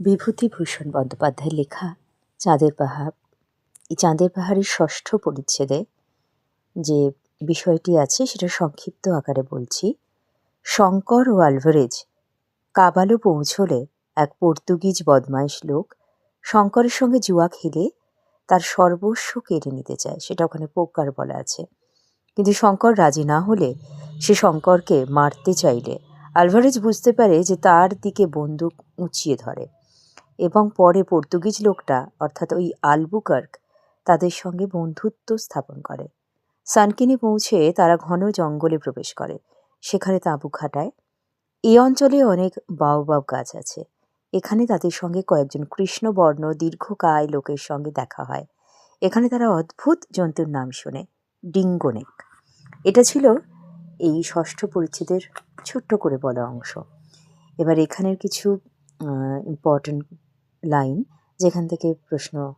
বিভূতিভূষণ বন্দ্যোপাধ্যায়ের লেখা চাঁদের পাহাড়। এই চাঁদের পাহাড়ের ষষ্ঠ পরিচ্ছেদে যে বিষয়টি আছে, সেটা সংক্ষিপ্ত আকারে বলছি। শঙ্কর ও আলভারেজ কাবালো পৌঁছলে এক পর্তুগিজ বদমাইশ লোক শঙ্করের সঙ্গে জুয়া খেলে তার সর্বস্ব কেড়ে নিতে চায়, সেটা ওখানে পোকার বলা আছে। কিন্তু শঙ্কর রাজি না হলে সে শঙ্করকে মারতে চাইলে। আলভারেজ বুঝতে পারে যে তার দিকে বন্দুক উঁচিয়ে ধরে। এবং পরে পর্তুগিজ লোকটা, অর্থাৎ ওই আলবুকার্ক, তাদের সঙ্গে বন্ধুত্ব স্থাপন করে। সানকিনি পৌঁছে তারা ঘন জঙ্গলে প্রবেশ করে। সেখানে তাঁবু খাটায়। এই অঞ্চলে অনেক বাউবাব গাছ আছে। এখানে তাদের সঙ্গে কয়েকজন কৃষ্ণবর্ণ, দীর্ঘকায় লোকের সঙ্গে দেখা হয়। এখানে তারা অদ্ভুত জন্তুর নাম শোনে, ডিঙ্গোনেক। এটা ছিল এই ষষ্ঠ পরিচ্ছেদের ছোট্ট করে বলা অংশ। এবার এখানের কিছু ইম্পর্ট্যান্ট লাইন যেখান থেকে প্রশ্ন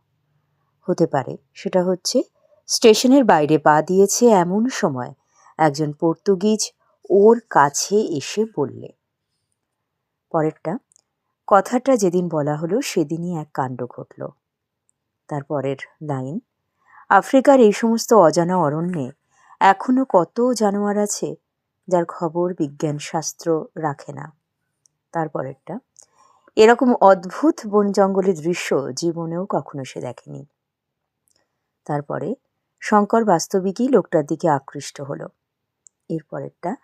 হতে পারে। সেটা হচ্ছে, স্টেশনের বাইরে পা দিয়েছে এমন সময় একজন পর্তুগিজ ওর কাছে এসে বললে, পরেরটা, কথাটা যেদিন বলা হলো সেদিনই এক কাণ্ড ঘটল। তারপরের লাইন, আফ্রিকার এই সমস্ত অজানা অরণ্যে এখনও কত জানোয়ার আছে যার খবর বিজ্ঞান শাস্ত্র রাখে না। তারপরেরটা এরকম অদ্ভুত বন জঙ্গলের দৃশ্য জীবনেও কখনো সে দেখেনি। তারপরে শঙ্কর বাস্তবিকই লোকটার দিকে আকৃষ্ট হলো। এরপরেরটা,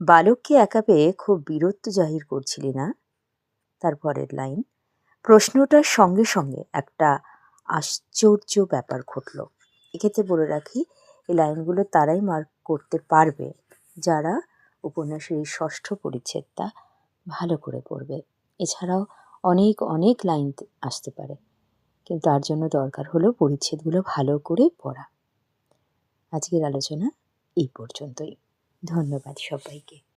বালককে একা পেয়ে খুব বীরত্ব জাহির করছিলি না? তারপরের লাইন, প্রশ্নটার সঙ্গে সঙ্গে একটা আশ্চর্য ব্যাপার ঘটল। এক্ষেত্রে বলে রাখি এই লাইনগুলো তারাই মার্ক করতে পারবে, যারা উপন্যাসের এই ষষ্ঠ পরিচ্ছেদটা ভালো করে পড়বে। এছাড়াও অনেক অনেক লাইন আসতে পারে। কিন্তু তার জন্য দরকার হলো পরিচ্ছেদগুলো ভালো করে পড়া। আজকের আলোচনা এই পর্যন্তই। ধন্যবাদ সবাইকে।